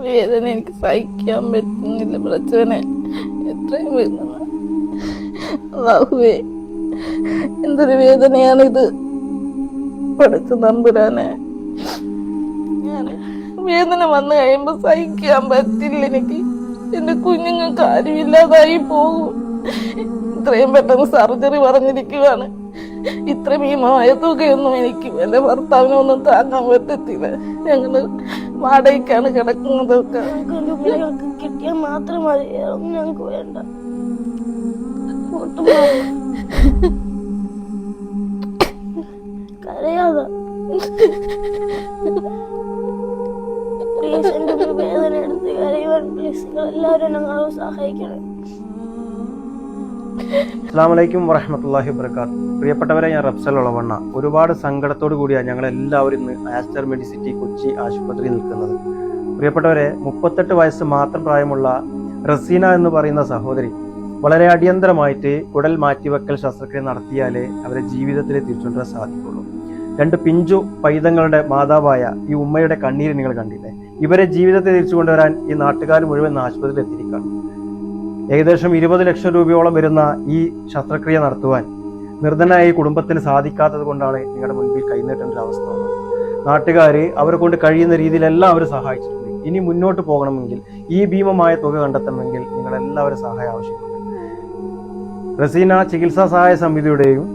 വേദന എനിക്ക് സഹിക്കാൻ പറ്റുന്നില്ല. പ്രച്ചവനെ എത്രയും വേദന. ബാഹുവേ എന്തൊരു വേദനയാണിത്. പഠിച്ചു നമ്പുരാനെ. വേദന വന്നു കഴിയുമ്പോ സഹിക്കാൻ പറ്റില്ല എനിക്ക്. എന്റെ കുഞ്ഞുങ്ങൾക്ക് ആരുമില്ലാതായി പോകും. ഇത്രയും പെട്ടെന്ന് സർജറി പറഞ്ഞിരിക്കുവാണ്. ഇത്ര ഭീമമായ തുകയൊന്നും എനിക്ക് എന്റെ ഭർത്താവിനൊന്നും താങ്ങാൻ പറ്റത്തില്ല. ഞങ്ങൾ വാടകയ്ക്കാണ് കിടക്കുന്നതൊക്കെ. ഗുളികൾക്ക് കിട്ടിയാൽ മാത്രം മതി. ഞങ്ങൾക്ക് വേണ്ട. കരയാതെ. പ്ലീസ് വേദന എടുത്ത് കരയുവാൻ പ്ലീസ് നിങ്ങൾ എല്ലാവരും ഞങ്ങളെ സഹായിക്കണം. അസ്സാം വലൈക്കും വറഹമത്തല്ലാഹി വബർക്കാത്ത് പ്രിയപ്പെട്ടവരെ ഞാൻ റബ്സൽ ഉളവണ്ണ. ഒരുപാട് സങ്കടത്തോടു കൂടിയാണ് ഞങ്ങൾ എല്ലാവരും ഇന്ന് ആസ്റ്റർ മെഡിസിറ്റി കൊച്ചി ആശുപത്രിയിൽ നിൽക്കുന്നത്. പ്രിയപ്പെട്ടവരെ മുപ്പത്തെട്ട് വയസ്സ് മാത്രം പ്രായമുള്ള റസീന എന്ന് പറയുന്ന സഹോദരി വളരെ അടിയന്തരമായിട്ട് കുടൽ മാറ്റിവെക്കൽ ശസ്ത്രക്രിയ നടത്തിയാലേ അവരെ ജീവിതത്തിൽ തിരിച്ചുകൊണ്ടുവരാൻ സാധിക്കുള്ളൂ. രണ്ട് പിഞ്ചു പൈതങ്ങളുടെ മാതാവായ ഈ ഉമ്മയുടെ കണ്ണീര് നിങ്ങൾ കണ്ടില്ലേ? ഇവരെ ജീവിതത്തെ തിരിച്ചു കൊണ്ടുവരാൻ ഈ നാട്ടുകാർ മുഴുവൻ ആശുപത്രിയിൽ എത്തിയിരിക്കുകയാണ്. ഏകദേശം ഇരുപത് ലക്ഷം രൂപയോളം വരുന്ന ഈ ശസ്ത്രക്രിയ നടത്തുവാൻ നിർധനായ ഈ കുടുംബത്തിന് സാധിക്കാത്തത് കൊണ്ടാണ് നിങ്ങളുടെ മുൻപിൽ കൈനീട്ടേണ്ട അവസ്ഥ വന്നത്. നാട്ടുകാർ അവരെ കൊണ്ട് കഴിയുന്ന രീതിയിലെല്ലാം അവർ സഹായിച്ചിട്ടുണ്ട്. ഇനി മുന്നോട്ട് പോകണമെങ്കിൽ ഈ ഭീമമായ തുക കണ്ടെത്തണമെങ്കിൽ നിങ്ങളെല്ലാവരും സഹായം ആവശ്യമുണ്ട് റസീന ചികിത്സാ സഹായ സമിതിയുടെയും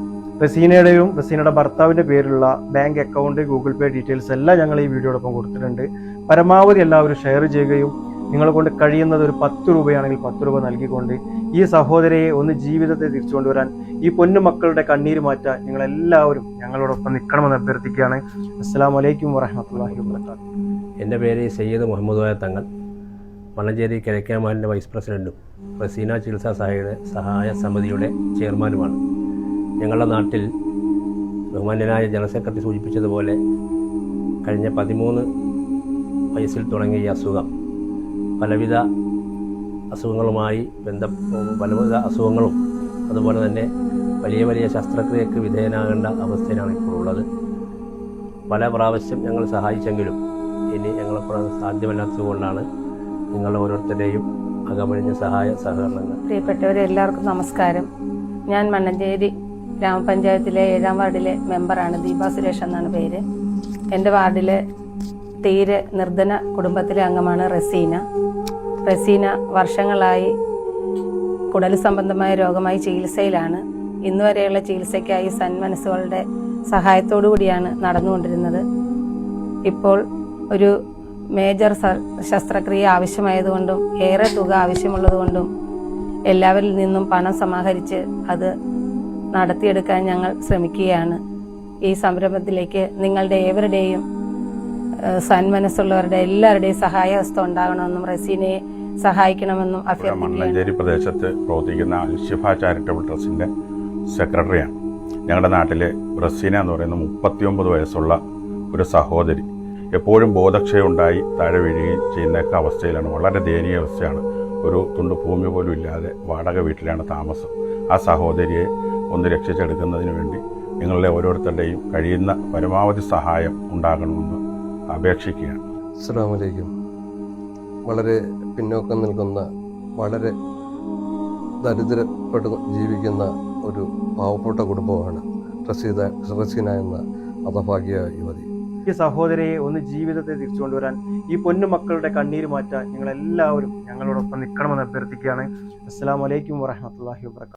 റസീനയുടെയും റസീനയുടെ ഭർത്താവിന്റെ പേരിലുള്ള bank account Google pay details എല്ലാം ഞങ്ങൾ ഈ വീഡിയോടൊപ്പം കൊടുത്തിട്ടുണ്ട്. പരമാവധി എല്ലാവരും ഷെയർ ചെയ്യുകയും നിങ്ങളെ കൊണ്ട് കഴിയുന്നത് ഒരു പത്ത് രൂപയാണെങ്കിൽ പത്ത് രൂപ നൽകിക്കൊണ്ട് ഈ സഹോദരിയെ ഒന്ന് ജീവിതത്തെ തിരിച്ചു കൊണ്ടുവരാൻ ഈ പൊന്നു മക്കളുടെ കണ്ണീര് മാറ്റാൻ നിങ്ങളെല്ലാവരും ഞങ്ങളോടൊപ്പം നിൽക്കണമെന്ന് അഭ്യർത്ഥിക്കുകയാണ്. അസ്സാം വലൈക്കും വറഹമത്തല്ലാഹി വാത്തു എന്റെ പേര് സയ്യദ് മുഹമ്മദ് തങ്ങൾ. മണ്ണഞ്ചേരി കിഴക്കേമാലിന്റെ വൈസ് പ്രസിഡന്റും റസീന ചികിത്സാ സഹായയുടെ സഹായ സമിതിയുടെ ചെയർമാനുമാണ്. ഞങ്ങളുടെ നാട്ടിൽ ബഹുമാന്യനായ ജനറൽ സെക്രട്ടറി സൂചിപ്പിച്ചതുപോലെ കഴിഞ്ഞ പതിമൂന്ന് വയസ്സിൽ തുടങ്ങിയ അസുഖം പലവിധ അസുഖങ്ങളുമായി ബന്ധ പലവിധ അസുഖങ്ങളും അതുപോലെ തന്നെ വലിയ വലിയ ശസ്ത്രക്രിയക്ക് വിധേയനാകേണ്ട അവസ്ഥയിലാണ് ഇപ്പോൾ ഉള്ളത് പല പ്രാവശ്യം ഞങ്ങൾ സഹായിച്ചെങ്കിലും ഇനി ഞങ്ങളെപ്പോഴും സാധ്യമല്ലാത്തതുകൊണ്ടാണ് നിങ്ങൾ ഓരോരുത്തരെയും അകമഴിഞ്ഞ സഹായ സഹകരണങ്ങൾ. പ്രിയപ്പെട്ടവരെ എല്ലാവർക്കും നമസ്കാരം. ഞാൻ മണ്ണഞ്ചേരി ഗ്രാമപഞ്ചായത്തിലെ ഏഴാം വാർഡിലെ മെമ്പറാണ് ദീപ സുരേഷ് എന്നാണ് പേര്. എന്റെ വാർഡിലെ തീരെ നിർധന കുടുംബത്തിലെ അംഗമാണ് റസീന. റസീന വർഷങ്ങളായി കുടൽ സംബന്ധമായ രോഗമായി ചികിത്സയിലാണ്. ഇന്നുവരെയുള്ള ചികിത്സയ്ക്കായി സന്മനസ്സുകളുടെ സഹായത്തോടു കൂടിയാണ് നടന്നുകൊണ്ടിരുന്നത്. ഇപ്പോൾ ഒരു മേജർ ശസ്ത്രക്രിയ ആവശ്യമായതുകൊണ്ടും ഏറെ തുക ആവശ്യമുള്ളതുകൊണ്ടും എല്ലാവരിൽ നിന്നും പണം സമാഹരിച്ച് അത് നടത്തിയെടുക്കാൻ ഞങ്ങൾ ശ്രമിക്കുകയാണ്. ഈ സംരംഭത്തിലേക്ക് നിങ്ങളുടെ ഏവരുടെയും സന്മനസ്സുള്ളവരുടെ എല്ലാവരുടെയും സഹായഹസ്തം ഉണ്ടാകണമെന്നും റസീനെ സഹായിക്കണമെന്നും മണ്ണഞ്ചേരി പ്രദേശത്ത് പ്രവർത്തിക്കുന്ന അൽഷിഫ ചാരിറ്റബിൾ ട്രസ്റ്റിന്റെ സെക്രട്ടറിയാണ്. ഞങ്ങളുടെ നാട്ടിലെ റസീന എന്ന് പറയുന്ന മുപ്പത്തിയൊമ്പത് വയസ്സുള്ള ഒരു സഹോദരി എപ്പോഴും ബോധക്ഷയമുണ്ടായി താഴെ വീഴുകയും ചെയ്യുന്നൊക്കെ അവസ്ഥയിലാണ്. വളരെ ദയനീയ അവസ്ഥയാണ്. ഒരു തുണ്ട് ഭൂമി പോലും ഇല്ലാതെ വാടക വീട്ടിലാണ് താമസം. ആ സഹോദരിയെ ഒന്ന് രക്ഷിച്ചെടുക്കുന്നതിന് വേണ്ടി നിങ്ങളുടെ ഓരോരുത്തരുടെയും കഴിയുന്ന പരമാവധി സഹായം ഉണ്ടാകണമെന്ന് അപേക്ഷിക്കുകയാണ്. അസ്സാമലൈക്കും വളരെ പിന്നോക്കം നിൽക്കുന്ന വളരെ ദരിദ്രപ്പെട്ട് ജീവിക്കുന്ന ഒരു പാവപ്പെട്ട കുടുംബമാണ് റസീദ റസീന എന്ന അതഭാഗ്യ യുവതി. ഈ സഹോദരിയെ ഒന്ന് ജീവിതത്തെ തിരിച്ചു കൊണ്ടുവരാൻ ഈ പൊന്നു മക്കളുടെ കണ്ണീര് മാറ്റാൻ നിങ്ങൾ എല്ലാവരും ഞങ്ങളോടൊപ്പം നിൽക്കണമെന്ന് അഭ്യർത്ഥിക്കുകയാണ്. അസ്സാം വലൈക്കും വാഹമത്തല്ലാഹി വാത്തു